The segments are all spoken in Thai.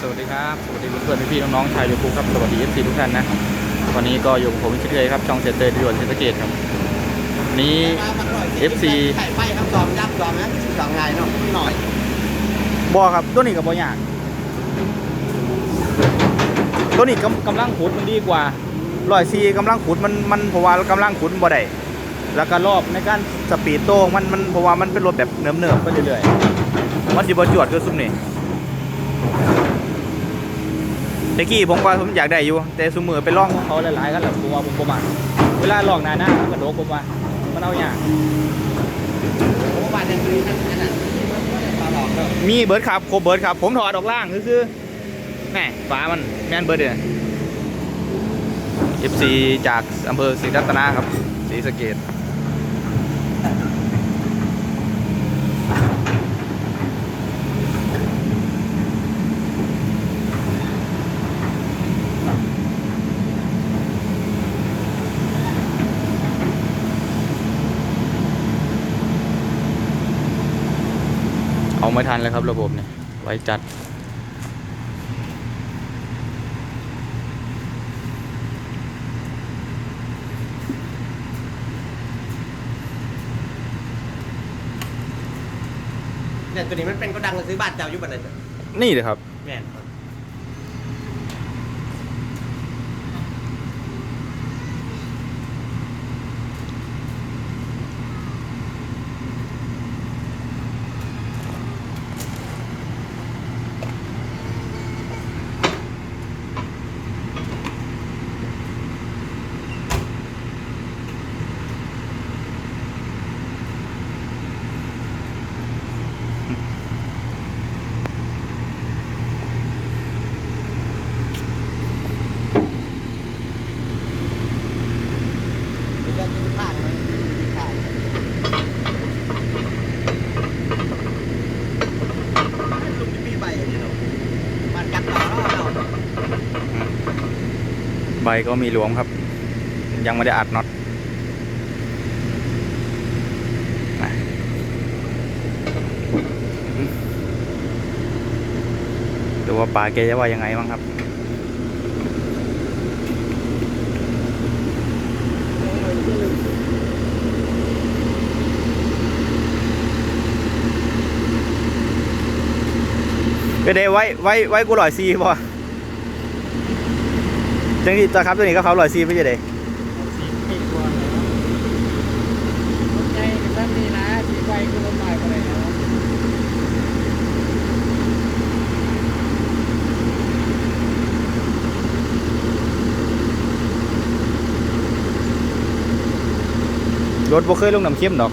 สวัสดีครับ สวัสดีเพื่อนๆพี่ๆน้องๆชาวยูทูบครับ สวัสดีเอฟซีทุกท่านนะ วันนี้ก็อยู่กับผมเช่นเคยครับ ช่องเซนเตอร์ดิวอนเซนเตอร์เกตครับวันนี้ FC ไข่ไฟครับจอมยับจอมนะจอมไงเนาะหน่อยบอครับตัวนี้กับบอยากตัวนี้กำกำลังขุดมันดีกว่าร้อยซีกำลังขุดมันมันเพราะว่ากำลังขุดบ่ได้แล้วก็รอบในการสปีดโต้งมันมันเพราะว่ามันเป็นรถแบบเนิมๆไปเรื่อยๆมันสิบ่จวดคือซุ่มนี่ ตะกี้ผมว่าผมอยากได้อยู่ แต่ซุมือไปลองของเขาหลายๆกันแล้วผมว่าผมประมาณเวลาลองหน้าหน้ามันกระโดดผมว่ามันเอาอย่างโอ้บาดยังดีนั่นนั่นปลาหลอกเนาะมีเบิร์ดครับโครบเบิร์ดครับ ผมถอดออกล่างคือคือแม่ฝามันแม่นเบิร์ดเนี่ย FC จากอำเภอศรีรัตนาครับศรีสะเกด ทันเลยครับระบบเนี่ยไว้จัด เนี่ยตัวนี้มันเป็นก็ดังซื้อบ้านเจ้าอยู่บ้านไหนจ้ะนี่เลยครับ แม่นครับเป็นเรื่องที่ข้างมันข้างลุงจะมีใบอย่างนี้เนาะมันกัดต่อแล้วเนาะ ใบก็มีหลวมครับ ยังไม่ได้อัดน็อตดูว่าป่าแกจะว่ายังไงบ้างครับไปเดไว้ไว้ไว้กูหล่อยซีป่ จังที่ตัวครับตัวนี้ก็เขาลอยซีไปจะเดสีปีกว่าเลยรถใหญ่ก็ซ้ำนี่นะสีไฟคือรถใหม่ไปเลยนะรถบ่เคยลงน้ำเข้มดอก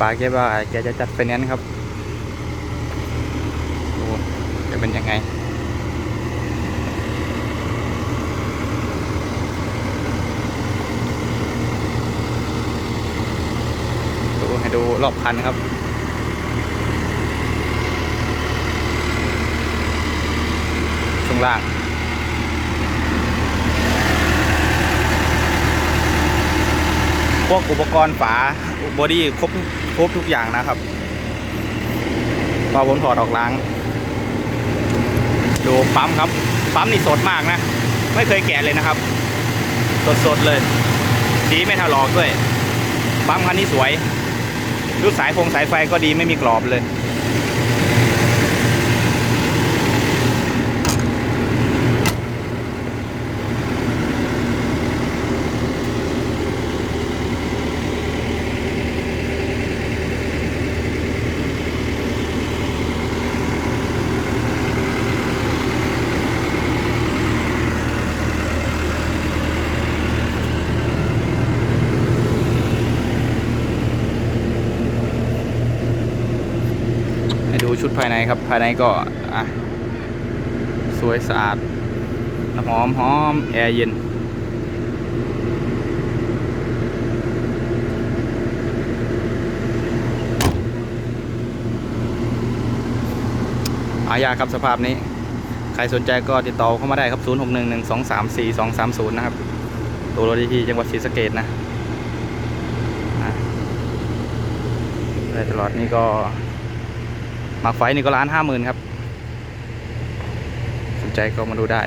ป๋าแกว่าแกจะจัดเป็นนั้นครับดูจะเป็นยังไงดูให้ดูรอบพันครับช่วงล่าง พวกอุปกรณ์ฝาบอดี้ครบครบทุกอย่างนะครับพอผมถอดออกล้าง ดูปั๊มครับ ปั๊มนี่สดมากนะ ไม่เคยแกะเลยนะครับ สดๆเลยสีไม่ถลอกด้วย ปั๊มคันนี้สวย ดูสายพงสายไฟก็ดีไม่มีกรอบเลย ชุดภายในครับ ภายในก็อะสวยสะอาดหอมหอมแอร์เย็น อายาครับสภาพนี้ ใครสนใจก็ติดต่อเข้ามาได้ครับ 0 6 1 1 2 3 4 2 3 0 นะครับ ตัวรถที่จังหวัดศรีสะเกดนะอะได้ตลอดนี่ก็ หมากไฟนี่ก็ล้านห้าหมื่นครับ สนใจก็มาดูได้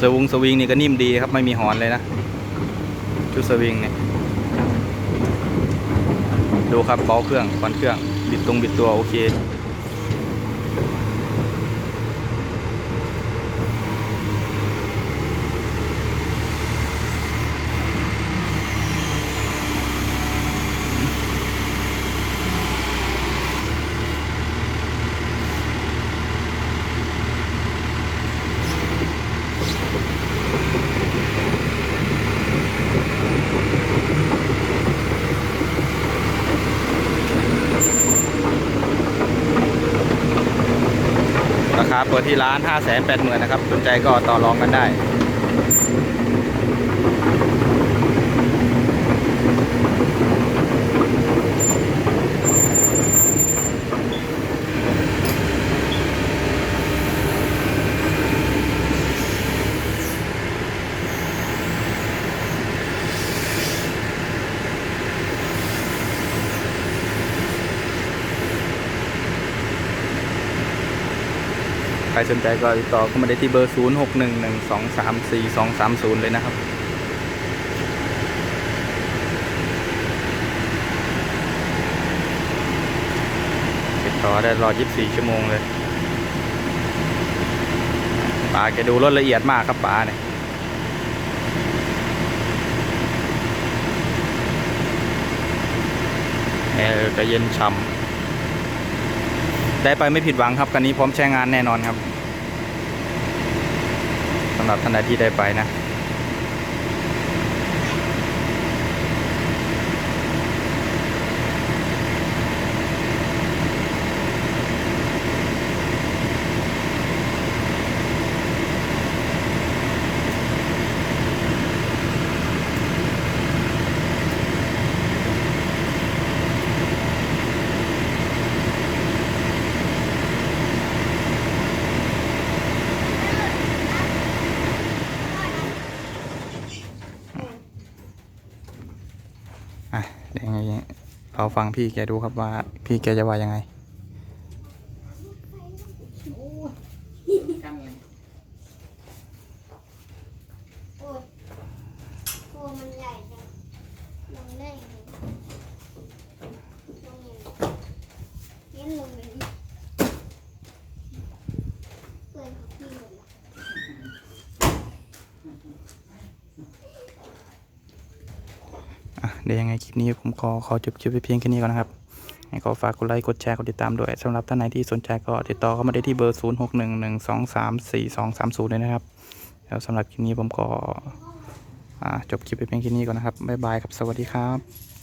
สวิงสวิงนี่ก็นิ่มดีครับ ไม่มีหอนเลยนะ ชุดสวิงเนี่ยดูครับเบาเครื่องควันเครื่อง บิดตรงบิดตัวโอเค เปิดที่ร้าน 5 8 0 0 0 0นะครับสนใจก็ต่อรองกันได้ ใครสนใจก็ติดต่อเข้ามาได้ที่เบอร์ 0 6 1 1 2 3 4 2 3 0 เลยนะครับติดต่อได้รอ 24 ชั่วโมงเลยป๋าแกดูรถละเอียดมากครับป๋าเนี่ยแอร์ก็เย็นฉ่ำได้ไปไม่ผิดหวังครับคันนี้พร้อมใช้งานแน่นอนครับำหรับท่านใดที่ได้ไปนะอะเดี๋ยวยังไงเรา ฟังพี่แกดูครับว่าพี่แกจะว่ายังไง กันเลย โอ้ยตัวมันใหญ่จังลงได้ไงลงอย่างนี้ลงอย่างนี้เปิดของพี่หมดละ อะ เดี๋ยวยังไงคลิปนี้ผมขอขอจบคลิปไปเพียงแค่นี้ก่อนนะครับให้ขอฝากกดไลค์กดแชร์กดติดตามด้วยสำหรับท่านไหนที่สนใจก็ติดต่อเข้ามาได้ที่เบอร์ 0 6 1 1 2 3 4 2 3 0เลยนะครับแล้วสำหรับคลิปนี้ผมก็อ่าจบคลิปไปเพียงแค่นี้ก่อนนะครับบ๊ายบายครับสวัสดีครับ